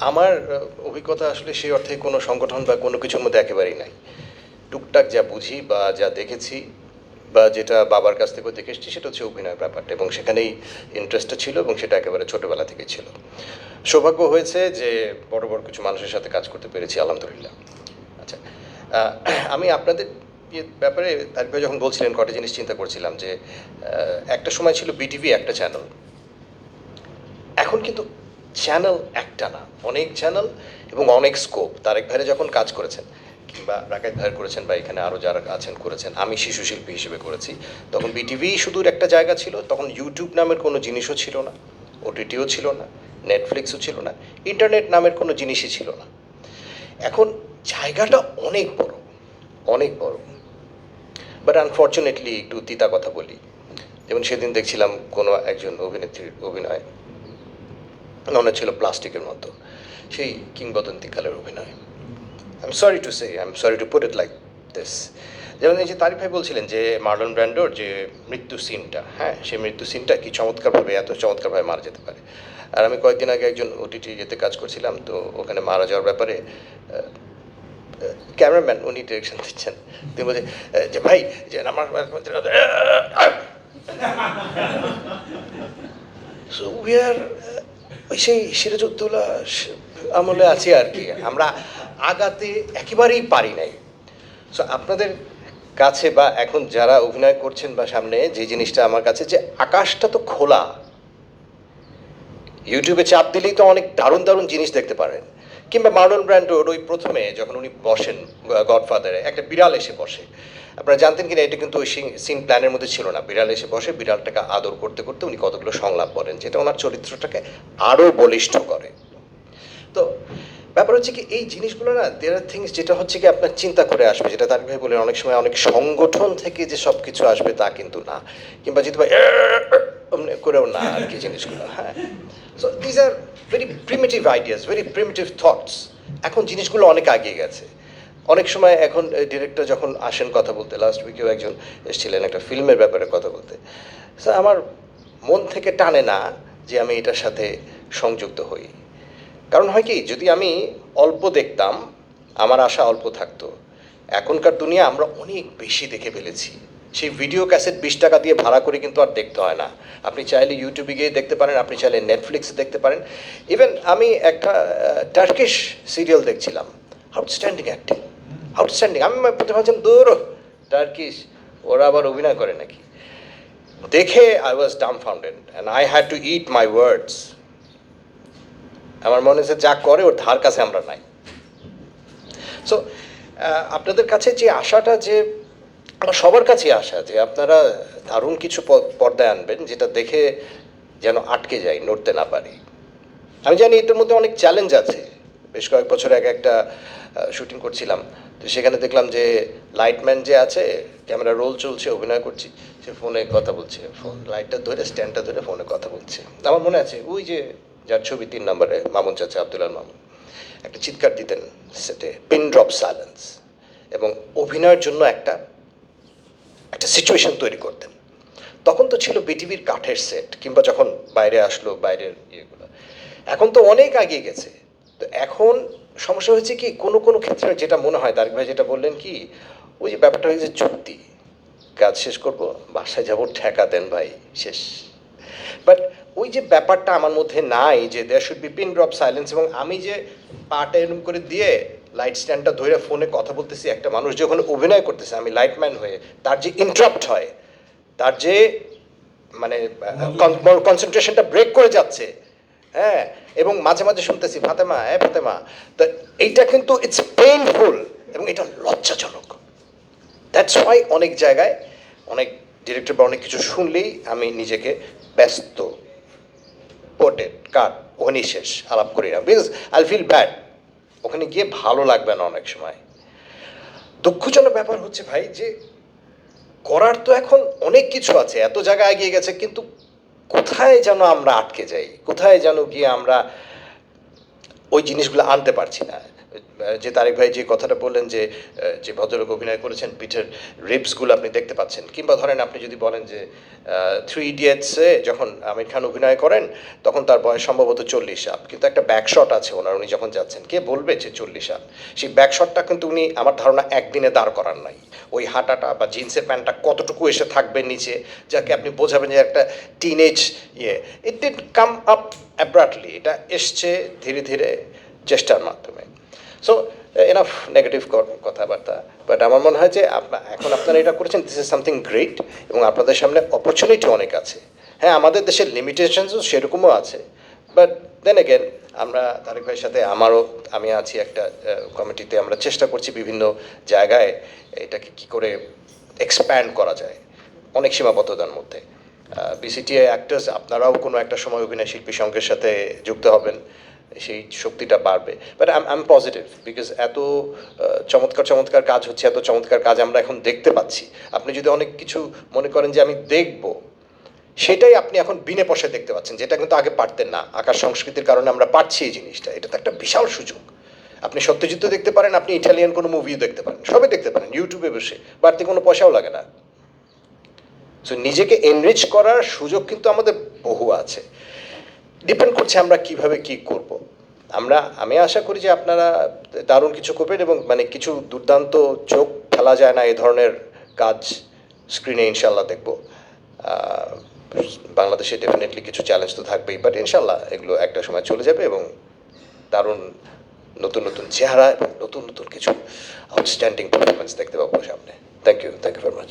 আমার অভিজ্ঞতা আসলে সেই অর্থে কোনো সংগঠন বা কোনো কিছুর মধ্যে একেবারেই নাই। টুকটাক যা বুঝি বা যা দেখেছি বা যেটা বাবার কাছ থেকেও দেখে এসেছি, সেটা হচ্ছে অভিনয়ের ব্যাপারটা এবং সেখানেই ইন্টারেস্টটা ছিল এবং সেটা একেবারে ছোটোবেলা থেকে ছিল। সৌভাগ্য হয়েছে যে বড় বড় কিছু মানুষের সাথে কাজ করতে পেরেছি, আলহামদুলিল্লাহ। আচ্ছা আমি আপনাদের ইয়ে ব্যাপারে তারপরে যখন বলছিলেন কটা জিনিস চিন্তা করছিলাম যে একটা সময় ছিল বিটিভি একটা চ্যানেল এখন কিন্তু চ্যানেল একটা না, অনেক চ্যানেল এবং অনেক স্কোপ তারেক ভাইরে যখন কাজ করেছেন, কিংবা রাকেশ ভাইয়ের করেছেন বা এখানে আরও যারা আছেন করেছেন, আমি শিশু শিল্পী হিসেবে করেছি। তখন বিটিভি শুধুর একটা জায়গা ছিল, তখন ইউটিউব নামের কোনো জিনিসও ছিল না ওটিটিও ছিল না নেটফ্লিক্সও ছিল না ইন্টারনেট নামের কোনো জিনিসই ছিল না। এখন জায়গাটা অনেক বড় অনেক বড়। বাট আনফর্চুনেটলি একটু তিতা কথা বলি। যেমন সেদিন দেখছিলাম কোনো একজন অভিনেত্রীর অভিনয়। মনে ছিল প্লাস্টিকের মতো। সেই কিংবদন্তিকালের অভিনয়। I am sorry to say I am sorry to put it like this যেমন এই যে তারিফ ভাই বলছিলেন যে মার্লন ব্র্যান্ডোর যে মৃত্যু সিনটা হ্যাঁ সেই মৃত্যু সিনটা কি চমৎকারভাবে, এত চমৎকারভাবে মারা যেতে পারে। আর আমি কয়েকদিন আগে একজন ওটিটি যেতে কাজ করছিলাম, তো ওখানে মারা যাওয়ার ব্যাপারে ক্যামেরাম্যান উনি ডিরেকশন দিচ্ছেন। তিনি বলছে যে ভাই, যে আমার উই আর ওই সেই সিরাজউদ্দৌলা আমলে আছি আর কি। আমরা আগাতে একেবারেই পারি নাই। সো আপনাদের কাছে বা এখন যারা অভিনয় করছেন বা সামনে যে জিনিসটা আমার কাছে যে আকাশটা তো খোলা। ইউটিউবে চাপ দিলেই তো অনেক দারুণ দারুণ জিনিস দেখতে পারেন। কিংবা মার্লন ব্র্যান্ডোর ওই প্রথমে যখন উনি বসেন গডফাদারে একটা বিড়াল এসে বসে। আপনারা জানতেন কিনা, এটা কিন্তু ওই সিন প্ল্যানের মধ্যে ছিল না। বিড়াল এসে বসে, বিড়ালটাকে আদর করতে করতে উনি কতগুলো সংলাপ বলেন, যেটা ওনার চরিত্রটাকে আরও বলিষ্ঠ করে। তো ব্যাপার হচ্ছে কি, এই জিনিসগুলো না দের আর থিংস যেটা হচ্ছে কি আপনার চিন্তা করে আসবে, যেটা তার ভাই বলেন, অনেক সময় অনেক সংগঠন থেকে যে সব কিছু আসবে তা কিন্তু না। কিংবা যদি ভাই করেও না আর কি জিনিসগুলো হ্যাঁ। So these are very primitive ideas very primitive thoughts এখন জিনিসগুলো অনেক আগিয়ে গেছে। অনেক সময় এখন ডিরেক্টর যখন আসেন কথা বলতে লাস্ট উইকেও একজন এসেছিলেন একটা ফিল্মের ব্যাপারে কথা বলতে। স্যার আমার মন থেকে টানে না যে আমি এটার সাথে সংযুক্ত হই। কারণ হয় কি, যদি আমি অল্প দেখতাম, আমার আশা অল্প থাকতো। এখনকার দুনিয়া আমরা অনেক বেশি দেখে ফেলেছি। সেই ভিডিও ক্যাসেট বিশ টাকা দিয়ে ভাড়া করে কিন্তু আর দেখতে হয় না। আপনি চাইলে ইউটিউবে গিয়ে দেখতে পারেন, আপনি চাইলে নেটফ্লিক্সে দেখতে পারেন। ইভেন আমি একটা টার্কিশ সিরিয়াল দেখছিলাম। Outstanding acting outstanding. আমি প্রথমে ভাবছিলাম, দূর, টার্কিশ, ওরা আবার অভিনয় করে নাকি? দেখে I was dumbfounded and I had to eat my words আমার মনে হচ্ছে যা করে, ওর ধার কাছে আমরা নাই। সো আপনাদের কাছে যে আশাটা যে, আমার সবার কাছে আশা যে আপনারা দারুণ কিছু পর্দায় আনবেন যেটা দেখে যেন আটকে যাই, নড়তে না পারি। আমি জানি এটার মধ্যে অনেক চ্যালেঞ্জ আছে। বেশ কয়েক বছর আগে একটা শুটিং করছিলাম। তো সেখানে দেখলাম যে লাইটম্যান যে আছে ক্যামেরা রোল চলছে, অভিনয় করছি, সে ফোনে কথা বলছে। ফোন লাইটটা ধরে স্ট্যান্ডটা ধরে ফোনে কথা বলছে। আমার মনে আছে, ওই যে যার ছবি তিন নম্বরে, মামুন চাচা আবদুল্লাহ মামুন, একটা চিৎকার দিতেন সেটে পিন ড্রপ সাইলেন্স এবং অভিনয়ের জন্য একটা একটা সিচুয়েশন তৈরি করতেন। তখন তো ছিল বিটিভির কাঠের সেট কিংবা যখন বাইরে আসলো, বাইরের ইয়েগুলো। এখন তো অনেক এগিয়ে গেছে। তো এখন সমস্যা হয়েছে কি কোনো কোনো ক্ষেত্রে যেটা মনে হয় তারিক ভাই যেটা বললেন কি ওই যে ব্যাপারটা হয়েছে চুক্তি। কাজ শেষ করব বাসায় যাব ঠেকা দেন ভাই শেষ। বাট ওই যে ব্যাপারটা আমার মধ্যে নাই যে there should be pin drop silence এবং আমি যে পাটা এরম করে দিয়ে লাইট স্ট্যান্ডটা ধরে ফোনে কথা বলতেছি একটা মানুষ যখন অভিনয় করতেছে আমি লাইটম্যান হয়ে তার যে ইন্টারাপ্ট হয় তার যে মানে কনসেন্ট্রেশনটা ব্রেক করে যাচ্ছে হ্যাঁ এবং মাঝে মাঝে শুনতেছি, ফাতেমা হ্যাঁ ফাতেমা। তো এইটা কিন্তু ইটস পেইনফুল এবং এটা লজ্জাজনক। দ্যাটস ওয়াই অনেক জায়গায়, অনেক ডিরেক্টর বা অনেক কিছু শুনলেই আমি নিজেকে ব্যস্ত পোটেড কাট ওখানেই শেষ, আলাপ করি না। বিকজ আই ফিল ব্যাড ওখানে গিয়ে ভালো লাগবে না অনেক সময়। দুঃখজনক ব্যাপার হচ্ছে ভাই যে, করার তো এখন অনেক কিছু আছে। এত জায়গায় এগিয়ে গেছে, কিন্তু কোথায় যেন আমরা আটকে যাই? কোথায় যেন গিয়ে আমরা ওই জিনিসগুলো আনতে পারছি না? যে তারেক ভাই যে কথাটা বললেন যে যে ভদ্রলোক অভিনয় করেছেন পিঠের রিপসগুলো আপনি দেখতে পাচ্ছেন। কিংবা ধরেন আপনি যদি বলেন যে থ্রি ইডিয়েটসে যখন আমির খান অভিনয় করেন, তখন তার বয়স সম্ভবত চল্লিশ আপ। কিন্তু একটা ব্যাকশট আছে ওনার, উনি যখন যাচ্ছেন, কে বলবে যে চল্লিশ আপ? সেই ব্যাকশটটা কিন্তু উনি, আমার ধারণা একদিনে দাঁড় করার নাই। ওই হাঁটাটা বা জিন্সের প্যান্টটা কতটুকু এসে থাকবে নিচে, যাকে আপনি বোঝাবেন যে একটা টিনেজ ইয়ে ইট ডিড কাম আপ অ্যাব্রাটলি এটা এসছে ধীরে ধীরে চেষ্টার মাধ্যমে। সো এনাফ নেগেটিভ কথাবার্তা. বাট আমার মনে হয় যে আপনা- এখন আপনারা এটা করেছেন দিস ইজ সামথিং গ্রেট এবং আপনাদের সামনে অপরচুনিটি অনেক আছে। হ্যাঁ আমাদের দেশের লিমিটেশনসও সেরকমও আছে। বাট দেন এগেন আমরা তারেক ভাইয়ের সাথে আমারও, আমি আছি একটা কমিটিতে আমরা চেষ্টা করছি বিভিন্ন জায়গায় এটাকে কি করে এক্সপ্যান্ড করা যায়, অনেক সীমাবদ্ধতার মধ্যে। বিসিটিআই অ্যাক্টার্স আপনারাও কোনো একটা সময় অভিনয় শিল্পী সংঘের সাথে যুক্ত হবেন। সেই শক্তিটা বাড়বে। But I am positive because এত চমৎকার চমৎকার কাজ হচ্ছে, এত চমৎকার কাজ আমরা এখন দেখতে পাচ্ছি। আপনি যদি অনেক কিছু মনে করেন যে আমি দেখব, সেটাই আপনি এখন বিনে পয়সায় দেখতে পাচ্ছেন, যেটা কিন্তু আগে পারতেন না। আকার সংস্কৃতির কারণে আমরা পারছি এই জিনিসটা। এটা তো একটা বিশাল সুযোগ। আপনি সত্যযুদ্ধ দেখতে পারেন, আপনি ইটালিয়ান কোনো মুভিও দেখতে পারেন, সবই দেখতে পারেন ইউটিউবে বসে, বাড়তি কোনো পয়সাও লাগে না। সো নিজেকে এনরিচ করার সুযোগ কিন্তু আমাদের বহু আছে। ডিপেন্ড করছে আমরা কীভাবে কি করব। আমরা, আমি আশা করি যে আপনারা দারুণ কিছু করবেন এবং মানে কিছু দুর্দান্ত চোখ ফেলা যায় না এই ধরনের কাজ স্ক্রিনে ইনশাল্লাহ দেখব। বাংলাদেশে ডেফিনেটলি কিছু চ্যালেঞ্জ তো থাকবেই বাট ইনশাল্লাহ এগুলো একটা সময় চলে যাবে এবং দারুণ নতুন নতুন চেহারা এবং নতুন নতুন কিছু আউটস্ট্যান্ডিং পারফরমেন্স দেখতে পাবো সামনে। Thank you thank you very much